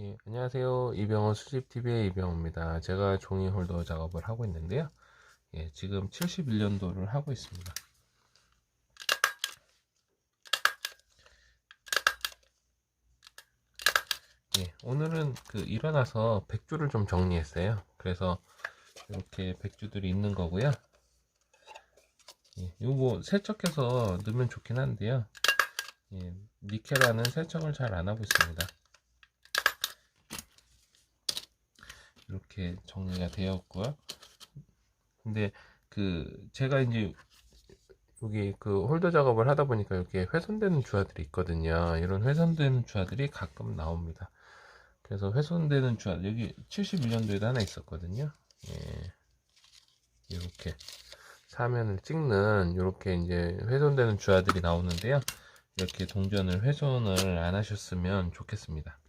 예, 안녕하세요. 이병헌 수집TV의 이병헌입니다. 제가 종이 홀더 작업을 하고 있는데요. 예, 지금 71년도를 하고 있습니다. 예, 오늘은 그 일어나서 백주를 좀 정리했어요. 그래서 이렇게 백주들이 있는 거고요. 예, 요거 세척해서 넣으면 좋긴 한데요. 예, 니켈화는 세척을 잘 안 하고 있습니다. 이렇게 정리가 되었고요. 근데 그 제가 이제 여기 그 홀더 작업을 하다 보니까 이렇게 훼손되는 주화들이 있거든요. 이런 훼손되는 주화들이 가끔 나옵니다. 그래서 훼손되는 주화 여기 71년도에도 하나 있었거든요. 예. 이렇게 사면을 찍는 이렇게 이제 훼손되는 주화들이 나오는데요. 이렇게 동전을 훼손을 안 하셨으면 좋겠습니다.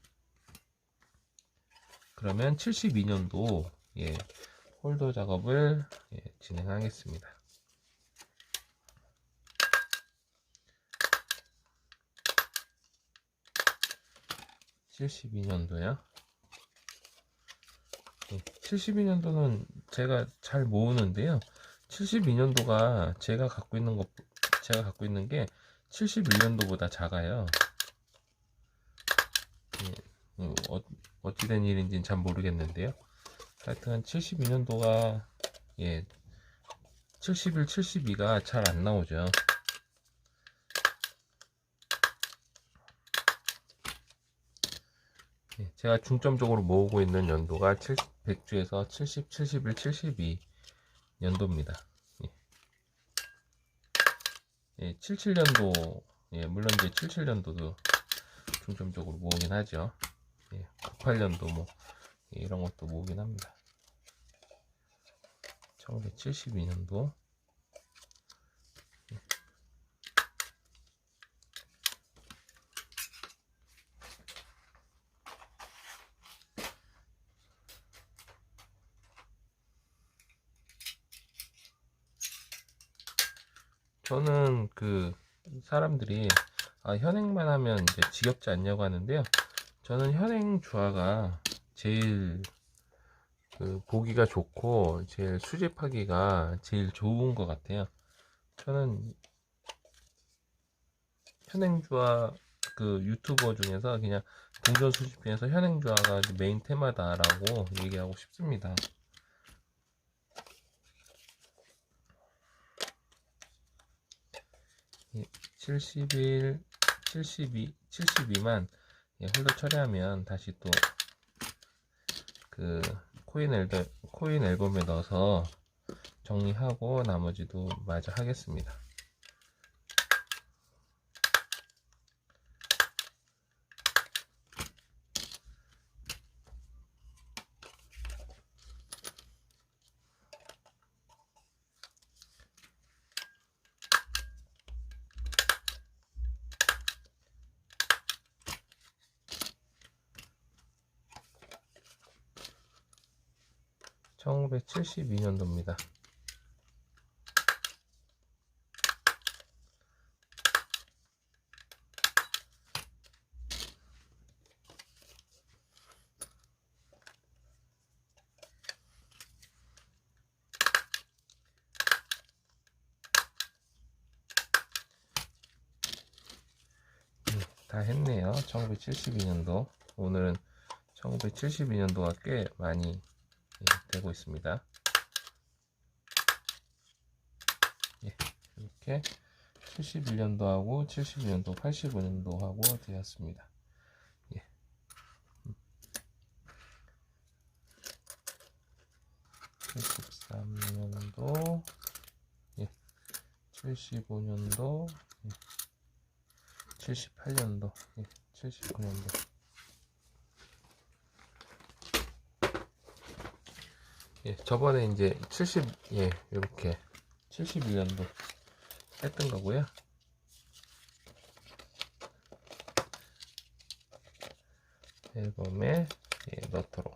그러면 72년도 예, 홀더 작업을 예, 진행하겠습니다. (72년도요) 72년도는 제가 잘 모으는데요. 72년도가 제가 갖고 있는 것, 제가 갖고 있는 게 71년도보다 작아요. 예, 어, 어찌 된 일인지는 잘 모르겠는데요. 하여튼 72년도가 예 71, 72가 잘 안 나오죠. 예, 제가 중점적으로 모으고 있는 연도가 70, 100주에서 70, 71, 72 연도입니다. 예. 예, 77년도 예, 물론 이제 77년도도 중점적으로 모으긴 하죠. 예, 98년도 뭐 예, 이런 것도 모으긴 합니다. 1972년도 저는 그 사람들이 아, 현행만 하면 이제 지겹지 않냐고 하는데요. 저는 현행 주화가 제일 그 보기가 좋고 제일 수집하기가 제일 좋은 것 같아요. 저는 현행 주화 그 유튜버 중에서 그냥 동전 수집 중에서 현행 주화가 메인 테마다라고 얘기하고 싶습니다. 예, 71, 72, 72만 예, 홀더 처리하면 다시 또 그 코인 코인 앨범에 넣어서 정리하고 나머지도 마저 하겠습니다. (1972년도입니다) 다 했네요. 1972년도. 오늘은 1972년도가 꽤 많이 예, 되고 있습니다. 예, 이렇게 71년도하고 72년도, 85년도하고 되었습니다. 예. 73년도, 예. 75년도, 예. 78년도, 예. 79년도. 예, 저번에 이제 70, 예, 이렇게 71년도 했던 거고요. 앨범에 예, 넣도록.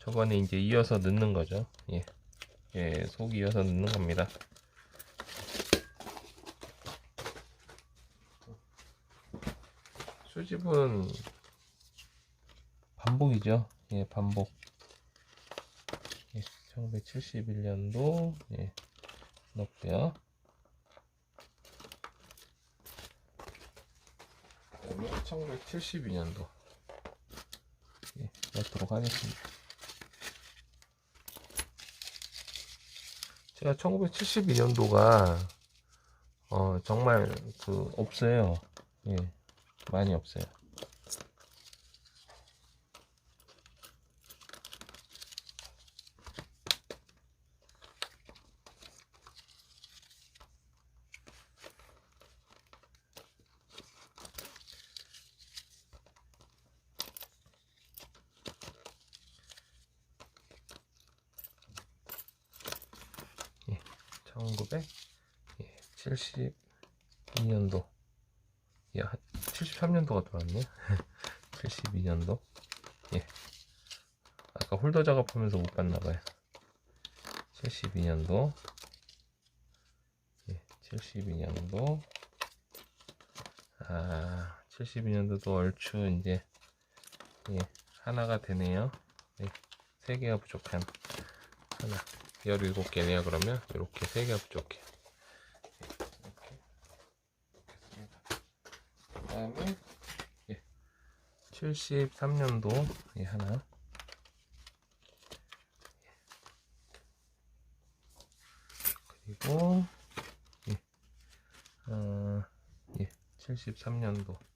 저번에 이제 이어서 넣는 거죠. 예, 예, 속 이어서 넣는 겁니다. 수집은 반복이죠. 예, 반복. 예, 1971년도 예, 넣고요. 1972년도 예, 넣도록 하겠습니다. 제가 1972년도가 어, 정말 그 없어요. 예, 많이 없어요. 예, 1972년도 야, 73년도가 들어왔네. 72년도. 예. 아까 홀더 작업하면서 못 봤나봐요. 72년도. 예, 72년도. 아, 72년도도 얼추 이제, 예, 하나가 되네요. 예, 3개가 부족한 하나. 17개네요, 그러면. 이렇게 3개가 부족해. 이렇게. 됐습니다. 그 다음에 예. 73년도 예, 하나 그리고 예. 어, 예. 73년도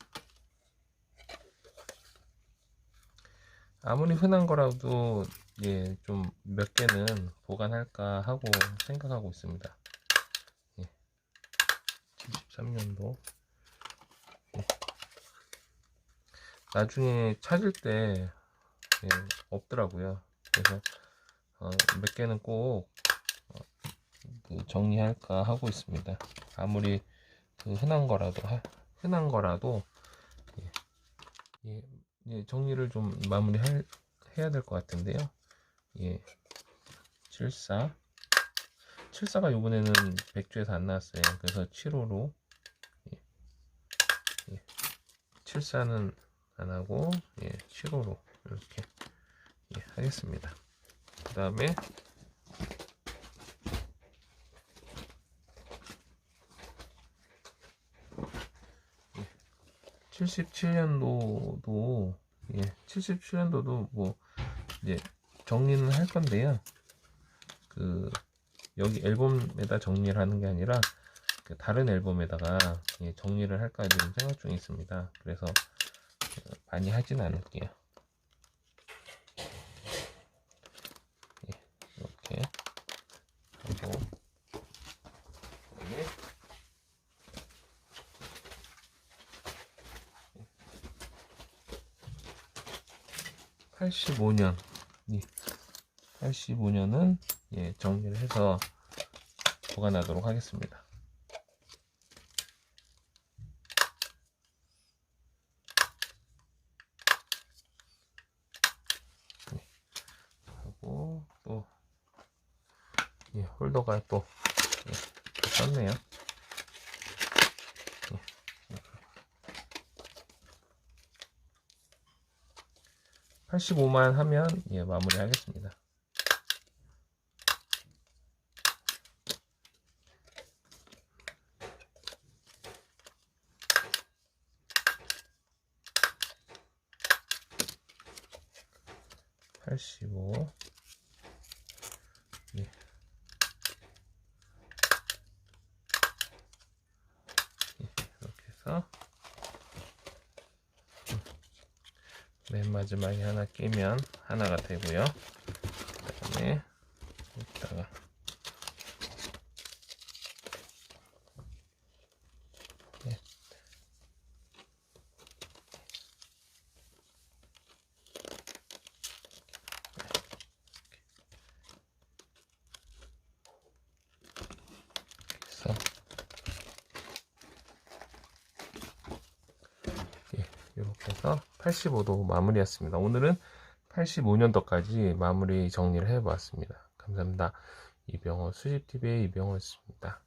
아무리 흔한 거라도 예, 좀 몇 개는 보관할까 하고 생각하고 있습니다. 예. 73년도 나중에 찾을 때 예, 없더라고요. 그래서 어, 몇 개는 꼭 어, 그 정리할까 하고 있습니다. 아무리 그 흔한 거라도 하- 흔한 거라도 예, 예, 예, 정리를 좀 마무리 할, 해야 될 것 같은데요. 예, 74 74가 요번에는 100주에서 안 나왔어요. 그래서 7호로 예, 예, 74는 안 하고 예, 7호로 이렇게 예, 하겠습니다. 그 다음에 77년도도 예, 77년도도 뭐 이제 정리는 할 건데요. 그 여기 앨범에다 정리를 하는 게 아니라 그 다른 앨범에다가 예, 정리를 할까 지금 생각 중에 있습니다. 그래서 어, 많이 하진 않을게요. 예, 이렇게 하고 그다음에 85년, 85년은 예, 정리를 해서 보관하도록 하겠습니다. 하고 또 예, 홀더가 또 예, 썼네요. 예, 이렇게. 85만 하면 예, 마무리하겠습니다. 팔십오 예. 예, 이렇게 해서 음, 맨 마지막에 하나 끼면 하나가 되고요. 그 다음에 여기다가 예. 그래서 예, 이렇게 해서 85도 마무리했습니다. 오늘은 85년도까지 마무리 정리를 해보았습니다. 감사합니다. 이병호 수집TV의 이병호였습니다.